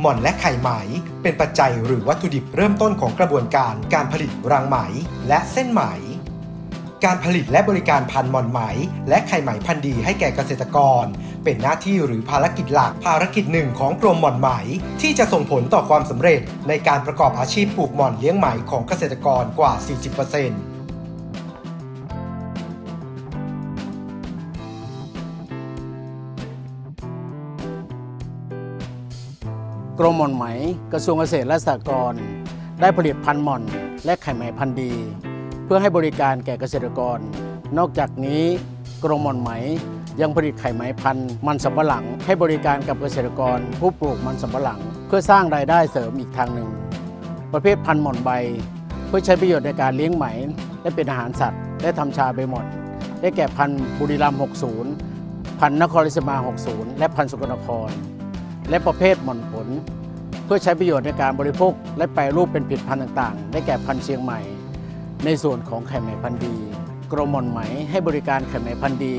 หม่อนและไข่ไหม เป็นปัจจัยหรือวัตถุดิบเริ่มต้นของกระบวนการการผลิตรังไหมและเส้นไหม การผลิตและบริการพันหม่อนไหม และไข่ไหมพันธุ์ดีให้แก่เกษตรกร เป็นหน้าที่หรือภารกิจหลักภารกิจหนึ่งของกรมหม่อนไหม ที่จะส่งผลต่อความสำเร็จในการประกอบอาชีพปลูกหม่อนเลี้ยงไหมของเกษตรกรกว่า 40% กรมหม่อนไหม กระทรวงเกษตรและสหกรณ์ได้ผลิตพันธุ์หม่อนและไข่ไหมพันธุ์ดี เพื่อให้บริการแก่เกษตรกร นอกจากนี้ กรมหม่อนไหมยังผลิตไข่ไหมพันธุ์มันสำปะหลัง ให้บริการกับเกษตรกร ผู้ปลูกมันสำปะหลัง เพื่อสร้างรายได้เสริมอีกทางหนึ่ง ประเภทพันธุ์หม่อนใบ เพื่อใช้ประโยชน์ในการเลี้ยงไหม และเป็นอาหารสัตว์ และทำชาใบหม่อนได้แก่พันธุ์บุรีรัมย์60 พันธุ์นครราชสีมา 60 และพันธุ์สกลนคร และประเภทหม่อนผล เพื่อใช้ประโยชน์ในการบริโภค และแปรรูปเป็นผลิตภัณฑ์ต่างๆ ได้แก่พันธุ์เชียงใหม่ ในส่วนของไข่ไหมพันธุ์ดี กรมหม่อนไหมให้บริการไข่ไหมพันธุ์ดี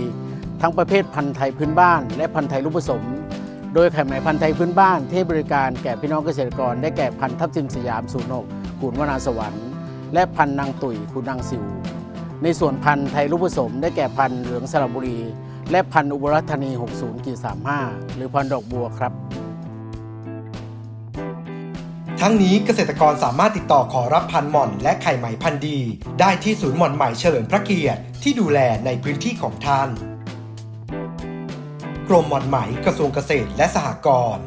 ทั้งประเภทพันธุ์ไทยพื้นบ้าน และพันธุ์ไทยลูกผสม โดยไข่ไหมพันธุ์ไทยพื้นบ้านที่บริการแก่พี่น้องเกษตรกร ได้แก่พันธุ์ทับทิมสยามสูนกขุนวนาสวรรค์และพันธุ์นางตุ๋ยขุนนางสิว ในส่วนพันธุ์ไทยลูกผสม ได้แก่พันธุ์เหลืองสระบุรี และพันธุ์อุบลธานี 60กี35 หรือพันธุ์ดอกบัวครับ ทั้งนี้เกษตรกรสามารถติดต่อขอรับพันธุ์หม่อนและไข่ไหมพันธุ์ดี ได้ที่ศูนย์หม่อนใหม่เฉลิมพระเกียรติที่ดูแลในพื้นที่ของท่าน กรมหม่อนไหมกระทรวงเกษตรและสหกรณ์